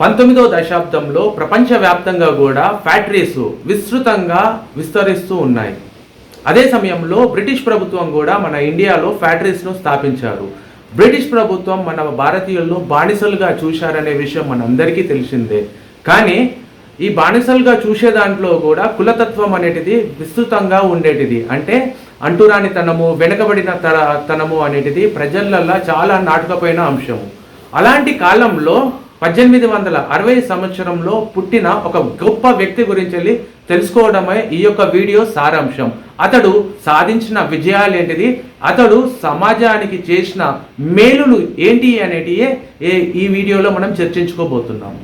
పంతొమ్మిదవ దశాబ్దంలో ప్రపంచవ్యాప్తంగా కూడా ఫ్యాక్టరీస్ విస్తృతంగా విస్తరిస్తూ ఉన్నాయి. అదే సమయంలో బ్రిటిష్ ప్రభుత్వం కూడా మన ఇండియాలో ఫ్యాక్టరీస్ను స్థాపించారు. బ్రిటిష్ ప్రభుత్వం మన భారతీయులను బానిసలుగా చూశారనే విషయం మనందరికీ తెలిసిందే. కానీ ఈ బానిసలుగా చూసే దాంట్లో కూడా కులతత్వం అనేటిది విస్తృతంగా ఉండేటిది. అంటే అంటురానితనము వెనుకబడిన తన తనము అనేటిది ప్రజలల్లో చాలా నాటుకపోయిన అంశము. అలాంటి కాలంలో పద్దెనిమిది వందల అరవై సంవత్సరంలో పుట్టిన ఒక గొప్ప వ్యక్తి గురించి వెళ్ళి తెలుసుకోవడమే ఈ యొక్క వీడియో సారాంశం. అతడు సాధించిన విజయాలు ఏంటిది? అతడు సమాజానికి చేసిన మేలులు ఏంటి అనేటియే ఏ- ఈ వీడియోలో మనం చర్చించుకోబోతున్నాం.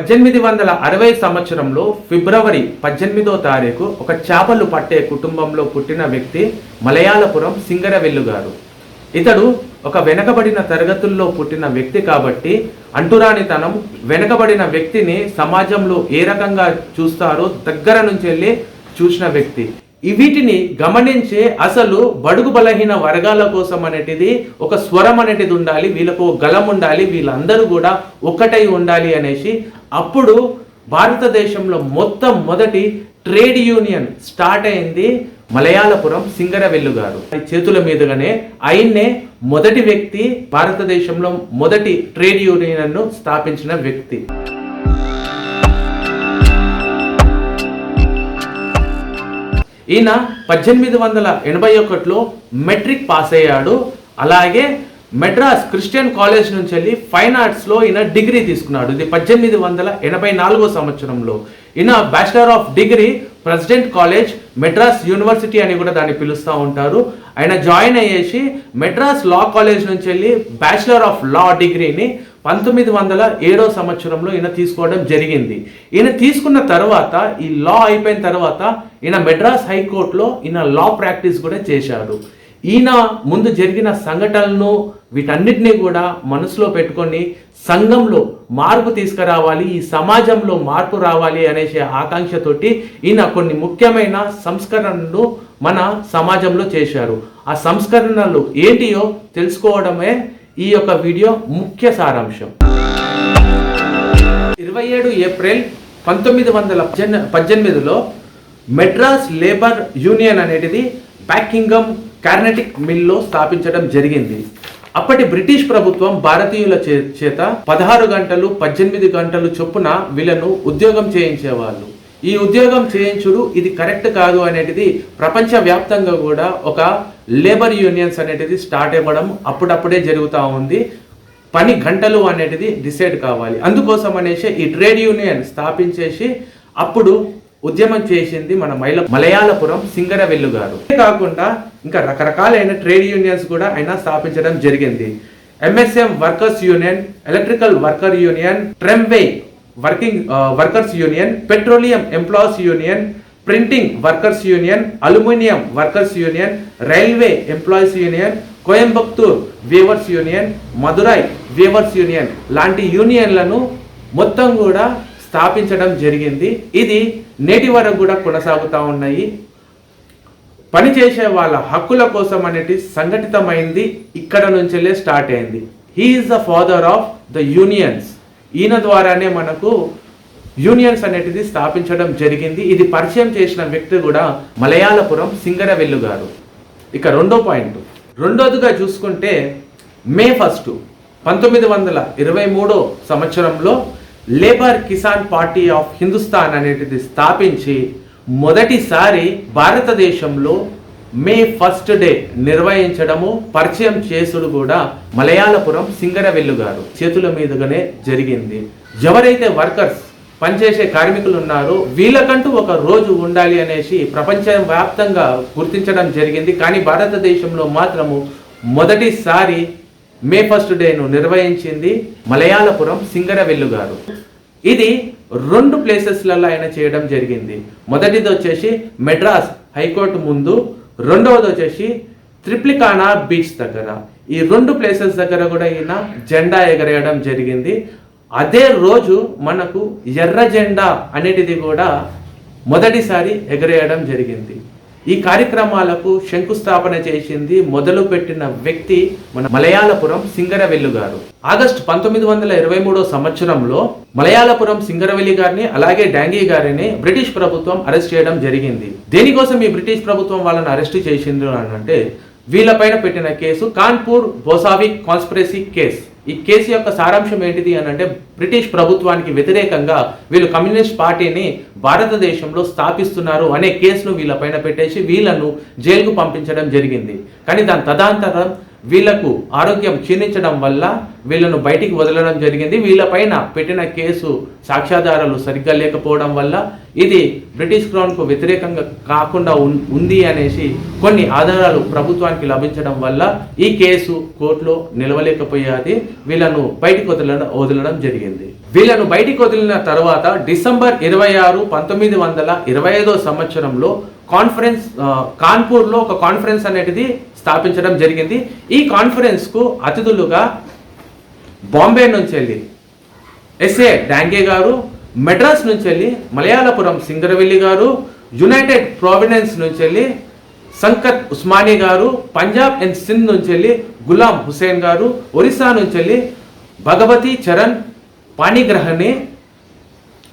పద్దెనిమిది వందల అరవై సంవత్సరంలో ఫిబ్రవరి పద్దెనిమిదో తారీఖు ఒక చేపలు పట్టే కుటుంబంలో పుట్టిన వ్యక్తి మలయాళపురం సింగరవెల్లు గారు. ఇతడు ఒక వెనకబడిన తరగతుల్లో పుట్టిన వ్యక్తి కాబట్టి అంటురానితనం వెనకబడిన వ్యక్తిని సమాజంలో ఏ రకంగా చూస్తారో దగ్గర నుంచి వెళ్ళి చూసిన వ్యక్తి. వీటిని గమనించే అసలు బడుగు బలహీన వర్గాల కోసం అనేటిది ఒక స్వరం అనేటిది ఉండాలి వీళ్ళకు గలం ఉండాలి వీళ్ళందరూ కూడా ఒక్కటై ఉండాలి అనేసి అప్పుడు భారతదేశంలో మొత్తం మొదటి ట్రేడ్ యూనియన్ స్టార్ట్ అయింది మలయాళపురం సింగరవెల్లు గారు. చేతుల మీదుగానే ఆయన్నే మొదటి వ్యక్తి భారతదేశంలో మొదటి ట్రేడ్ యూనియన్ను స్థాపించిన వ్యక్తి. ఈయన పద్దెనిమిది వందల ఎనభై ఒకటిలో మెట్రిక్ పాస్ అయ్యాడు. అలాగే మెడ్రాస్ క్రిస్టియన్ కాలేజ్ నుంచి వెళ్ళి ఫైన్ ఆర్ట్స్లో ఈయన డిగ్రీ తీసుకున్నాడు. ఇది పద్దెనిమిది వందల ఎనభై నాలుగో సంవత్సరంలో. ఈయన bachelor of degree president college Madras university అని కూడా దాన్ని పిలుస్తూ ఉంటారు. ఆయన జాయిన్ అయ్యేసి మెడ్రాస్ లా కాలేజ్ నుంచి వెళ్ళి బ్యాచిలర్ ఆఫ్ లా డిగ్రీని పంతొమ్మిది వందల ఏడో సంవత్సరంలో ఈయన తీసుకోవడం జరిగింది. ఈయన తీసుకున్న తర్వాత ఈ లా అయిపోయిన తర్వాత ఈయన మెడ్రాస్ హైకోర్టులో ఈయన లా ప్రాక్టీస్ కూడా చేశాడు. ఈయన ముందు జరిగిన సంఘటనలను వీటన్నిటినీ కూడా మనసులో పెట్టుకొని సంఘంలో మార్పు తీసుకురావాలి ఈ సమాజంలో మార్పు రావాలి అనేసి ఆకాంక్షతోటి ఈయన కొన్ని ముఖ్యమైన సంస్కరణలు మన సమాజంలో చేశారు. ఆ సంస్కరణలు ఏంటియో తెలుసుకోవడమే ఈ యొక్క వీడియో ముఖ్య సారాంశం. ఇరవై ఏడు ఏప్రిల్ పంతొమ్మిది వందల పద్దెనిమిదిలో మెడ్రాస్ లేబర్ యూనియన్ అనేది బ్యాకింగమ్ కార్నెటిక్ మిల్లో స్థాపించడం జరిగింది. అప్పటి బ్రిటిష్ ప్రభుత్వం భారతీయుల చే- చేత పదహారు గంటలు పద్దెనిమిది గంటలు చొప్పున వీళ్ళను ఉద్యోగం చేయించేవాళ్ళు. ఈ ఉద్యోగం చేయించుడు ఇది కరెక్ట్ కాదు అనేటిది ప్రపంచ వ్యాప్తంగా కూడా ఒక లేబర్ యూనియన్స్ అనేటిది స్టార్ట్ అవ్వడం అప్పుడప్పుడే జరుగుతూ ఉంది. పని గంటలు అనేటిది డిసైడ్ కావాలి. అందుకోసం అనేసి ఈ ట్రేడ్ యూనియన్ స్థాపించేసి అప్పుడు ఉద్యమం చేసింది మన మైల మలయాళపురం సింగరవెల్లు గారు. కాకుండా ఇంకా రకరకాలైన ట్రేడ్ యూనియన్స్ కూడా ఆయన స్థాపించడం జరిగింది. MSM workers union electrical worker union tramway working workers union petroleum employees union printing workers union aluminium workers union railway employees union Coimbatore weavers union Madurai weavers union లాంటి యూనియన్లను మొత్తం కూడా స్థాపించడం జరిగింది. ఇది నేటి వరకు కూడా కొనసాగుతూ ఉన్నాయి. పనిచేసే వాళ్ళ హక్కుల కోసం అనేది సంఘటితమైంది. ఇక్కడ నుంచెల్లే స్టార్ట్ అయింది. He is the father of the unions ఈయన ద్వారానే మనకు యూనియన్స్ అనేటిది స్థాపించడం జరిగింది. ఇది పరిచయం చేసిన వ్యక్తి కూడా మలయాళపురం సింగరవెల్లు గారు. ఇక రెండో పాయింట్. రెండోదిగా చూసుకుంటే మే ఫస్ట్ పంతొమ్మిది వందల ఇరవై మూడో సంవత్సరంలో labour Kisan party of Hindustan అనేటిది స్థాపించి మొదటిసారి భారతదేశంలో మే ఫస్ట్ డే నిర్వహించడము పరిచయం చేసుడు కూడా మలయాళపురం సింగరవెల్లు గారు చేతుల మీదుగానే జరిగింది. ఎవరైతే వర్కర్స్ పనిచేసే కార్మికులు ఉన్నారో వీళ్ళకంటూ ఒక రోజు ఉండాలి అనేసి ప్రపంచం వ్యాప్తంగా గుర్తించడం జరిగింది. కానీ భారతదేశంలో మాత్రము మొదటిసారి మే ఫస్ట్ డేను నిర్వహించింది మలయాళపురం సింగరవెల్లు గారు. ఇది రెండు ప్లేసెస్లలో ఆయన చేయడం జరిగింది. మొదటిది వచ్చేసి మెడ్రాస్ హైకోర్టు ముందు రెండవది వచ్చేసి త్రిప్లికానా బీచ్ దగ్గర. ఈ రెండు ప్లేసెస్ దగ్గర కూడా ఈయన జెండా ఎగరేయడం జరిగింది. అదే రోజు మనకు ఎర్ర జెండా అనేటిది కూడా మొదటిసారి ఎగరేయడం జరిగింది. ఈ కార్యక్రమాలకు శంకుస్థాపన చేసింది మొదలు పెట్టిన వ్యక్తి మన మలయాళపురం సింగరవెల్లు గారు. ఆగస్టు పంతొమ్మిది వందల ఇరవై మూడో సంవత్సరంలో మలయాళపురం సింగరవెల్లి గారిని అలాగే డాంగీ గారిని బ్రిటిష్ ప్రభుత్వం అరెస్ట్ చేయడం జరిగింది. దేనికోసం ఈ బ్రిటిష్ ప్రభుత్వం వాళ్ళని అరెస్ట్ చేసింది అని అంటే వీళ్ళపైన పెట్టిన case Kanpur Bolshevik conspiracy case. ఈ కేసు యొక్క సారాంశం ఏంటిది అని అంటే బ్రిటిష్ ప్రభుత్వానికి వ్యతిరేకంగా వీళ్ళు కమ్యూనిస్ట్ పార్టీని భారతదేశంలో స్థాపిస్తున్నారు అనే కేసును వీళ్ళపైన పెట్టేసి వీళ్ళను జైలుకు పంపించడం జరిగింది. కానీ దాని తదాంతరం వీళ్ళకు ఆరోగ్యం క్షీణించడం వల్ల వీళ్ళను బయటికి వదలడం జరిగింది. వీళ్ళపైన పెట్టిన కేసు సాక్ష్యాధారాలు సరిగ్గా లేకపోవడం వల్ల ఇది బ్రిటిష్ క్రౌన్కు వ్యతిరేకంగా కాకుండా ఉంది అనేసి కొన్ని ఆధారాలు ప్రభుత్వానికి లభించడం వల్ల ఈ కేసు కోర్టులో నిలవలేకపోయేది. వీళ్ళను బయటికి వదలడం వదలడం జరిగింది. వీళ్ళను బయటికి వదిలిన తర్వాత డిసెంబర్ ఇరవై ఆరు పంతొమ్మిది వందల ఇరవై ఐదో సంవత్సరంలో కాన్ఫరెన్స్ కాన్పూర్లో ఒక కాన్ఫరెన్స్ అనేది స్థాపించడం జరిగింది. ఈ కాన్ఫరెన్స్కు అతిథులుగా బాంబే నుంచి వెళ్ళి ఎస్ఏ డాంగే గారు మెడ్రాస్ నుంచి వెళ్ళి మలయాళపురం సింగరవెల్లి గారు యునైటెడ్ ప్రావిడెన్స్ నుంచి వెళ్ళి సంకత్ ఉస్మానీ గారు పంజాబ్ అండ్ సింధ్ నుంచి వెళ్ళి గులాం హుసేన్ గారు ఒరిస్సా నుంచి వెళ్ళి భగవతి చరణ్ పాణిగ్రహణి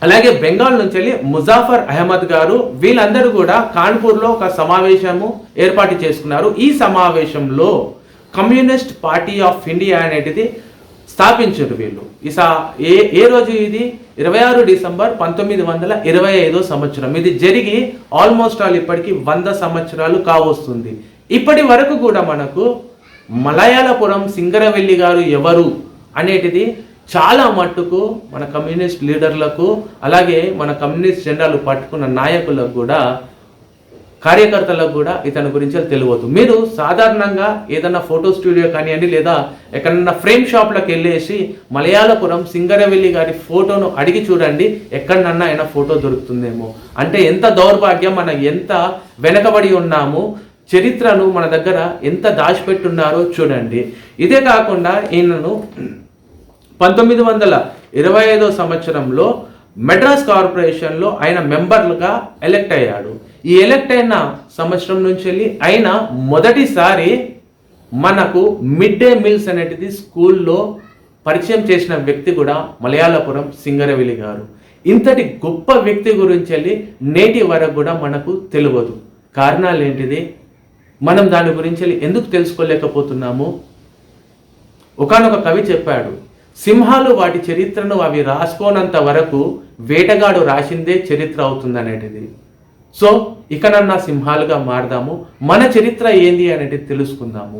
అలాగే బెంగాల్ నుంచి వెళ్ళి ముజాఫర్ అహ్మద్ గారు వీళ్ళందరూ కూడా కాన్పూర్లో ఒక సమావేశము ఏర్పాటు చేసుకున్నారు. ఈ సమావేశంలో కమ్యూనిస్ట్ పార్టీ ఆఫ్ ఇండియా అనేది స్థాపించారు వీళ్ళు. ఇసా ఏ ఏ రోజు ఇది? ఇరవై ఆరు డిసెంబర్ పంతొమ్మిది వందల ఇరవై ఐదో సంవత్సరం. ఇది జరిగి ఆల్మోస్ట్ ఆల్ ఇప్పటికి వంద సంవత్సరాలు కావస్తుంది. ఇప్పటి వరకు కూడా మనకు మలయాళపురం సింగరవెల్లి గారు ఎవరు అనేటిది చాలా మట్టుకు మన కమ్యూనిస్ట్ లీడర్లకు అలాగే మన కమ్యూనిస్ట్ జెండాలు పట్టుకున్న నాయకులకు కూడా కార్యకర్తలకు కూడా ఇతని గురించి తెలియదు మీరు సాధారణంగా ఏదన్నా ఫోటో స్టూడియో కానివ్వండి లేదా ఎక్కడన్నా ఫ్రేమ్ షాప్లకు వెళ్ళేసి మలయాళపురం సింగరవెల్లి గారి ఫోటోను అడిగి చూడండి ఎక్కడన్నా ఆయన ఫోటో దొరుకుతుందేమో. అంటే ఎంత దౌర్భాగ్యం మనం ఎంత వెనకబడి ఉన్నాము చరిత్రను మన దగ్గర ఎంత దాచిపెట్టున్నారో చూడండి. ఇదే కాకుండా ఈయనను పంతొమ్మిది వందల ఇరవై ఐదో సంవత్సరంలో మెడ్రాస్ కార్పొరేషన్లో ఆయన మెంబర్లుగా ఎలెక్ట్ అయ్యాడు. ఈ ఎలెక్ట్ అయిన సంవత్సరం నుంచి వెళ్ళి ఆయన మొదటిసారి మనకు మిడ్ డే మీల్స్ అనేటిది స్కూల్లో పరిచయం చేసిన వ్యక్తి కూడా మలయాళపురం సింగరవిలి గారు. ఇంతటి గొప్ప వ్యక్తి గురించి వెళ్ళి నేటి వరకు కూడా మనకు తెలియదు. కారణాలు ఏంటిది? మనం దాని గురించి వెళ్ళి ఎందుకు తెలుసుకోలేకపోతున్నాము? ఒకానొక కవి చెప్పాడు సింహాలు వాటి చరిత్రను అవి రాసుకోనంత వరకు వేటగాడు రాసిందే చరిత్ర అవుతుందనేటిది. సో ఇకనన్నా సింహాలుగా మారదాము. మన చరిత్ర ఏంది అనేది తెలుసుకుందాము.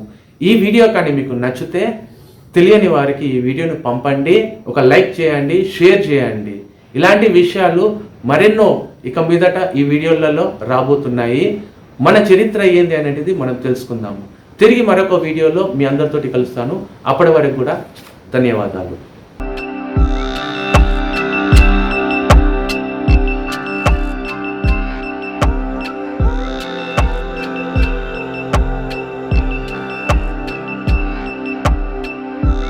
ఈ వీడియో కానీ మీకు నచ్చితే తెలియని వారికి ఈ వీడియోను పంపండి ఒక లైక్ చేయండి షేర్ చేయండి. ఇలాంటి విషయాలు మరెన్నో ఇక మీదట ఈ వీడియోలలో రాబోతున్నాయి. మన చరిత్ర ఏంది అనేది మనం తెలుసుకుందాము. తిరిగి మరొక వీడియోలో మీ అందరితోటి కలుస్తాను. అప్పటి వరకు కూడా ధన్యవాదాలు.